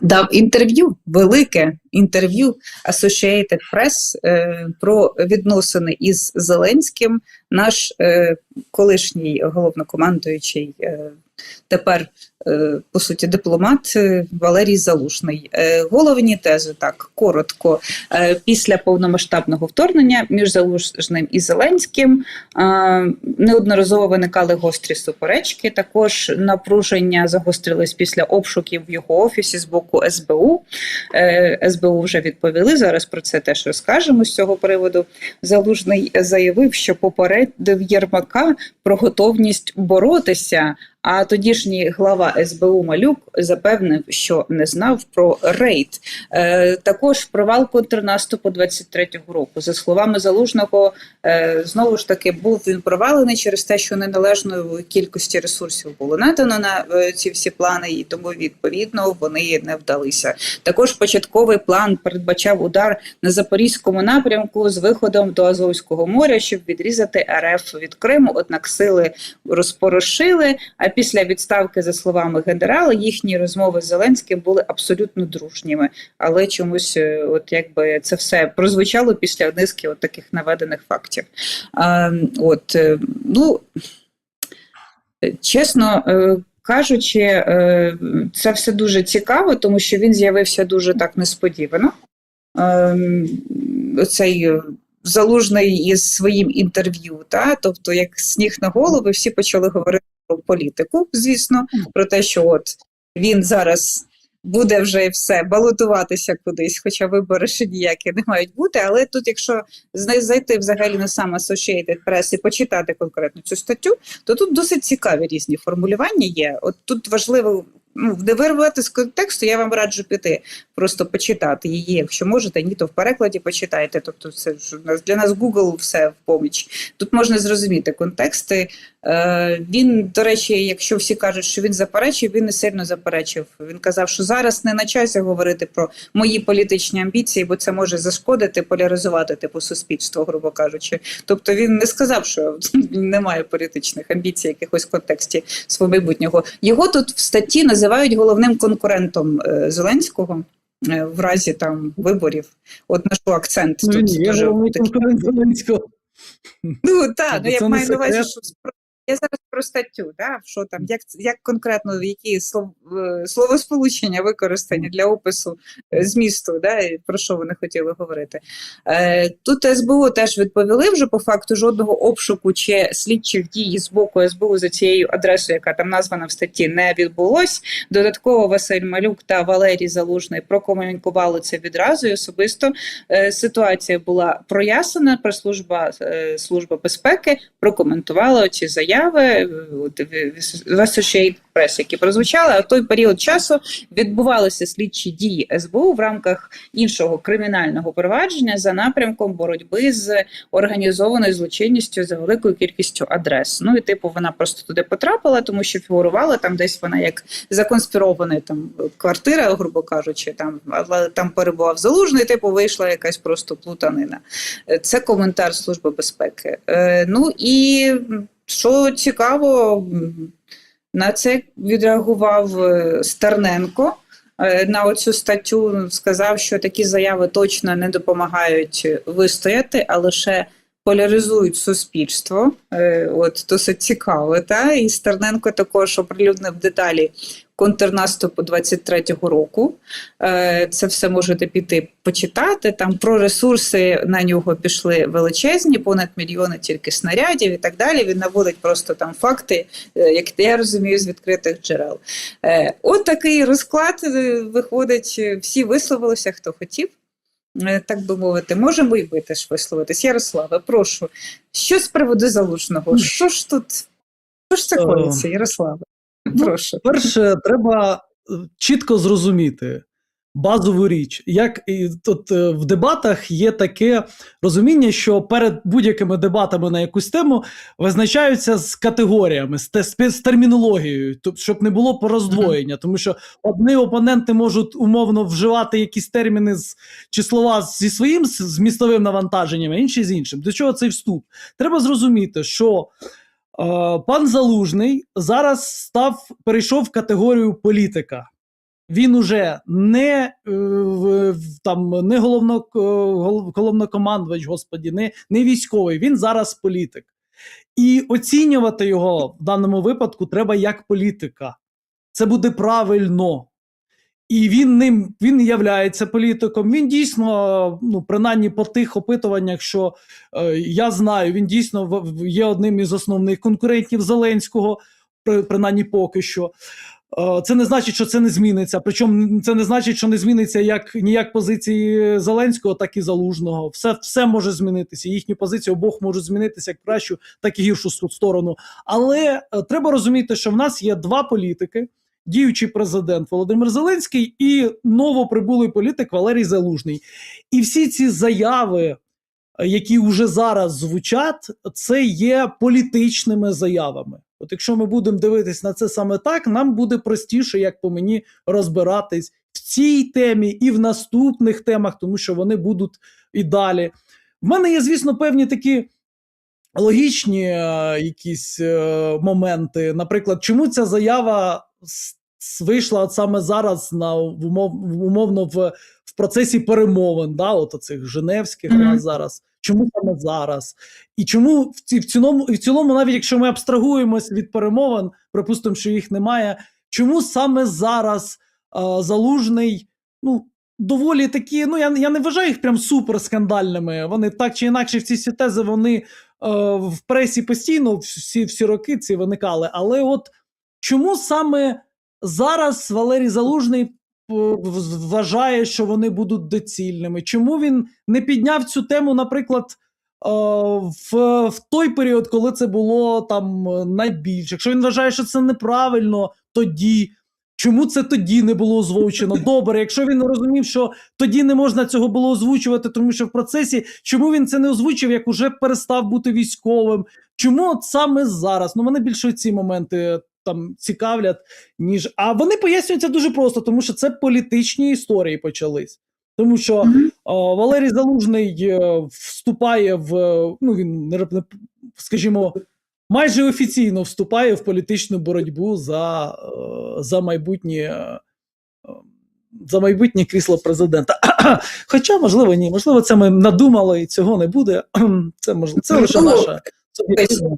дав інтерв'ю, велике інтерв'ю Associated Press е, про відносини із Зеленським. Наш е, колишній головнокомандуючий, е, тепер по суті дипломат е, Валерій Залушний. Е, головні тези так коротко. Е, після повномасштабного вторгнення між Залужним і Зеленським е, неодноразово виникали гострі суперечки. Також напруження загострилось після обшуків в його офісі з боку СБУ. Е, СБУ вже відповіли. Зараз про це теж розкажемо з цього приводу. Залужний заявив, що попередив Єрмака про готовність боротися. А тодішній глава СБУ Малюк запевнив, що не знав про рейд. Е, також провал контрнаступу 23-го року. За словами залужного, е, знову ж таки був він провалений через те, що неналежної кількості ресурсів було надано на е, ці всі плани, і тому відповідно вони не вдалися. Також початковий план передбачав удар на запорізькому напрямку з виходом до Азовського моря, щоб відрізати РФ від Криму. Однак сили розпорошили. А після відставки, за словами генерала, їхні розмови з Зеленським були абсолютно дружніми. Але чомусь, е, от якби це все прозвучало після низки от таких наведених фактів. А, от е, ну чесно. е, Кажучи, це все дуже цікаво, тому що він з'явився дуже так несподівано. Ем, Цей е, залужний із своїм інтерв'ю, та тобто, як сніг на голову, всі почали говорити політику, звісно, про те, що от він зараз буде вже все балотуватися кудись, хоча вибори ще ніякі не мають бути. Але тут, якщо зайти взагалі на сам Associated Press і почитати конкретно цю статтю, то тут досить цікаві різні формулювання є. От тут важливо. Ну, вирвати з контексту, я вам раджу піти, просто почитати її, якщо можете, ні, то в перекладі почитайте. Тобто, це ж для нас Google все в поміч. Тут можна зрозуміти контексти. Е, він, до речі, якщо всі кажуть, що він заперечив, він не сильно заперечив. Він казав, що зараз не на часі говорити про мої політичні амбіції, бо це може зашкодити, поляризувати типу суспільство, грубо кажучи. Тобто він не сказав, що він не має політичних амбіцій, якихось в контексті свого майбутнього. Його тут в статті називають головним конкурентом е, Зеленського. е, В разі там виборів, от на що акцент Ну, тут я дуже такий. Зеленського. Ну так, Тобто ну я маю на увазі, що я зараз про статтю, да, що там, як, як конкретно які слов, е, словосполучення використані для опису е, змісту, да, і про що вони хотіли говорити. Е, тут СБУ теж відповіли вже по факту жодного обшуку чи слідчих дій з боку СБУ за цією адресою, яка там названа в статті, не відбулось. Додатково Василь Малюк та Валерій Залужний прокомунікували це відразу і особисто. Е, ситуація була прояснена. Прес-служба е, служба безпеки прокоментувала ці заяви от, в Associated Press, які прозвучали. А в той період часу відбувалися слідчі дії СБУ в рамках іншого кримінального провадження за напрямком боротьби з організованою злочинністю за великою кількістю адрес. Ну і типу вона просто туди потрапила, тому що фігурувала там десь вона як законспірована там квартира, грубо кажучи, там але там перебував залужний, типу вийшла якась просто плутанина. Це коментар Служби безпеки. Е, ну і що цікаво, на це відреагував е, Стерненко. Е, На оцю статтю сказав, що такі заяви точно не допомагають вистояти, а лише поляризують суспільство. Е, От досить цікаво. Та? І Стерненко також оприлюднив деталі контрнаступу 23-го року. Е, Це все можете піти почитати. Там про ресурси на нього пішли величезні, понад мільйони тільки снарядів і так далі. Він наводить просто там факти, е, як я розумію, з відкритих джерел. Е, От такий розклад виходить. Всі висловилися, хто хотів. Так би мовити, можемо і ви теж висловитись. Ярославе, прошу. Що з приводу залужного? Що ж тут? Що ж це коїться, Ярославе? Ну, Перше, треба е, чітко зрозуміти базову річ. Як і тут е, в дебатах є таке розуміння, що перед будь-якими дебатами на якусь тему визначаються з категоріями, з, те- з, з термінологією, тобто, щоб не було пороздвоєння, тому що одні опоненти можуть умовно вживати якісь терміни з чи слова зі своїм змістовим навантаженням, а інші з іншим. До чого цей вступ? Треба зрозуміти, що Пан Залужний зараз став перейшов в категорію політика. він уже не, е, там, не е, головнокомандувач, господі, не, не військовий, він зараз політик. І оцінювати його в даному випадку треба як політика. Це буде правильно. І він ним він являється політиком. Він дійсно, ну принаймні по тих опитуваннях, що е, я знаю, він дійсно є одним із основних конкурентів Зеленського, при- принаймні поки що. Е, Це не значить, що це не зміниться. Причому це не значить, що не зміниться як ніяк позиції Зеленського, так і Залужного. Все, все може змінитися. Їхні позиції обох можуть змінитися як кращу, так і гіршу сторону. Але е, треба розуміти, що в нас є два політики: діючий президент Володимир Зеленський і новоприбулий політик Валерій Залужний. І всі ці заяви, е, які вже зараз звучать, це є політичними заявами. От якщо ми будемо дивитись на це саме так, нам буде простіше, як по мені, розбиратись в цій темі і в наступних темах, тому що вони будуть і далі. В мене є, звісно, певні такі логічні е, якісь е, моменти. Наприклад, чому ця заява вийшла от саме зараз на умов, умовно в, в процесі перемовин, да, от оцих Женевських Мгм. у нас зараз. Чому саме зараз? І чому в, ці, в, цілому, в цілому, навіть якщо ми абстрагуємось від перемовин, припустимо, що їх немає, чому саме зараз е, залужний, ну, доволі такі, ну я, я не вважаю їх прям суперскандальними. Вони так чи інакше, в ці всі тези вони е, в пресі постійно всі, всі роки ці виникали. Але от чому саме зараз Валерій Залужний вважає, що вони будуть доцільними? Чому він не підняв цю тему, наприклад, е, в, в той період, коли це було там е, найбільше? Якщо він вважає, що це неправильно, тоді. Чому це тоді не було озвучено? Добре, якщо він розумів, що тоді не можна цього було озвучувати, тому що в процесі чому він це не озвучив, як уже перестав бути військовим? Чому от саме зараз? Ну мене більше ці моменти там цікавлять, ніж а вони пояснюються дуже просто, тому що це політичні історії почались. Тому що Мгм. о, Валерій Залужний е, вступає в ну він не скажімо. Майже офіційно вступає в політичну боротьбу за, е, за майбутнє е, за майбутнє крісло президента. Хоча, можливо, ні. Можливо, це ми надумали і цього не буде. Це можливо, це лише Ну, наша суб'єктивна.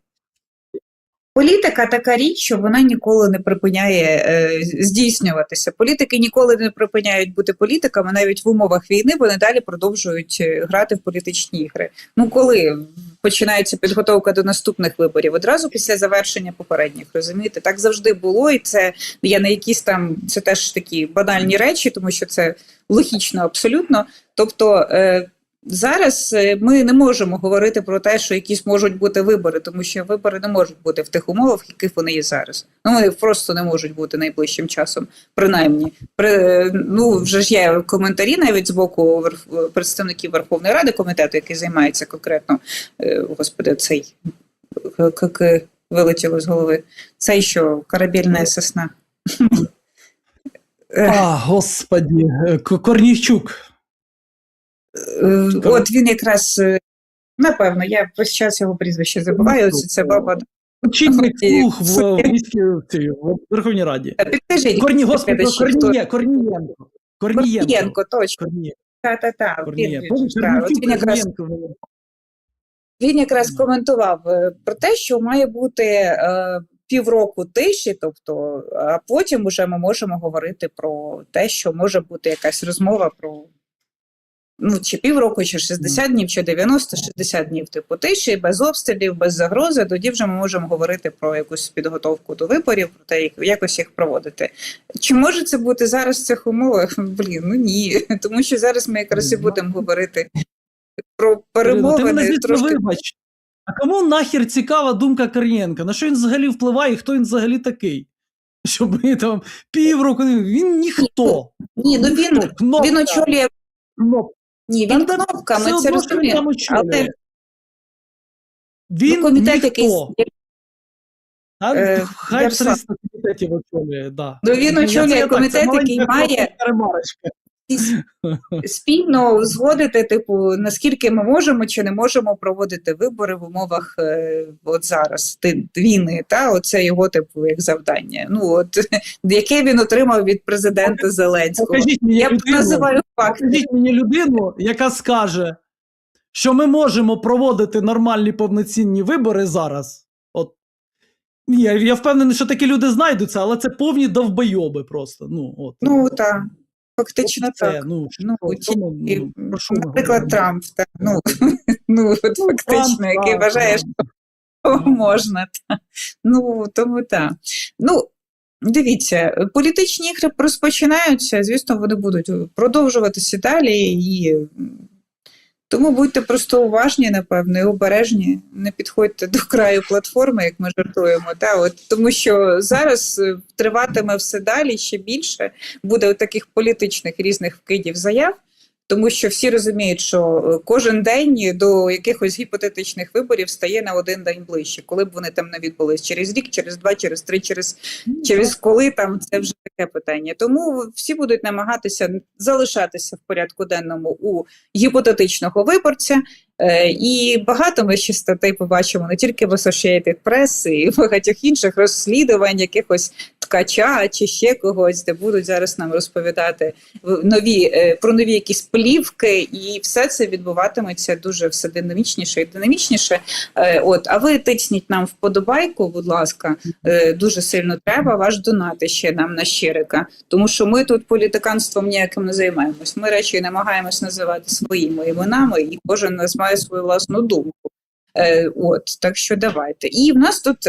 Політика така річ, що вона ніколи не припиняє е, здійснюватися. Політики ніколи не припиняють бути політиками, навіть в умовах війни вони далі продовжують е, грати в політичні ігри. Ну коли починається підготовка до наступних виборів, одразу після завершення попередніх, розумієте, так завжди було, і це я не якісь там це теж такі банальні речі, тому що це логічно абсолютно. Тобто. Е, Зараз е, ми не можемо говорити про те, що якісь можуть бути вибори, тому що вибори не можуть бути в тих умовах, яких вони є зараз. Ну вони просто не можуть бути найближчим часом, принаймні. При, ну вже ж є коментарі навіть з боку представників Верховної Ради, комітету, який займається конкретно, е, господи, цей як вилетіло з голови. Цей що корабельна сосна. Е, А, господі, е, Корнійчук. Е, От він якраз е, напевно, я весь час його прізвище забуваю. Оце це баба. Очільник слух в, міській- в Верховній Раді. Підкажіть, Корні, господи, Корніє, Корнієнко. Корнієнко. Точно. Та-та-та. Він, та, от він якраз Він якраз коментував е, про те, що має бути е, півроку тиші, тобто, а потім вже ми можемо говорити про те, що може бути якась розмова про ну, чи півроку, чи 60 днів, чи 90-60 днів, типу тиші, без обстрілів, без загрози. Тоді вже ми можемо говорити про якусь підготовку до виборів, про те, як якось їх проводити. Чи може це бути зараз в цих умовах? Блін, ну ні. Тому що зараз ми якраз і будемо говорити про перемовини трошки вибач. А кому нахер цікава думка Корнієнка? На що він взагалі впливає і хто він взагалі такий? Щоб ми там півроку. Він ніхто. Ні, ну він, він очолює. Кнопка. Ні, він де кнопками, все це одно, що він там розуміє. очолює. Але Він ну, комітет ніхто. якийсь. А, Е, хай 300 комітетів очолює, да. Ну, він очолює комітет, який має-. Спільно узгодити, типу, наскільки ми можемо чи не можемо проводити вибори в умовах е, от зараз ти, війни, та оце його типу як завдання. Ну от яке він отримав від президента Зеленського. Покажіть мені Я людину, називаю факти. покажіть мені людину, яка скаже, що ми можемо проводити нормальні повноцінні вибори зараз. От. Ні, я, я впевнений, що такі люди знайдуться, але це повні довбойоби просто. Ну, от. Ну так, фактично це, так. Ну, Ну, що, тому, І, ну, наприклад, говоримо? Трамп, та, ну, ну от Ну, фактично, Трамп, який вважає, що можна. Та. Ну, тому так. Ну, дивіться, політичні ігри розпочинаються, звісно, вони будуть продовжуватися далі, і тому будьте просто уважні, напевно, і обережні. Не підходьте до краю платформи, як ми жартуємо. Та, от, тому що зараз е, триватиме все далі, ще більше буде таких політичних різних вкидів заяв. Тому що всі розуміють, що е, кожен день до якихось гіпотетичних виборів стає на один день ближче, коли б вони там не відбулись через рік, через два, через три, через через коли там це вже таке питання. Тому всі будуть намагатися залишатися в порядку денному у гіпотетичного виборця. Е, І багато ми ще статей побачимо не тільки в Associated Press, і багатьох інших розслідувань якихось ткача чи ще когось, де будуть зараз нам розповідати нові е, про нові якісь плівки, і все це відбуватиметься дуже все динамічніше і динамічніше. Е, От, а ви тисніть нам вподобайку, будь ласка, Е, дуже сильно треба ваш донати ще нам на щирика, тому що ми тут політиканством ніяким не займаємось. Ми речі намагаємось називати своїми іменами, і кожен нас має свою власну думку. Е, от так що давайте. І в нас тут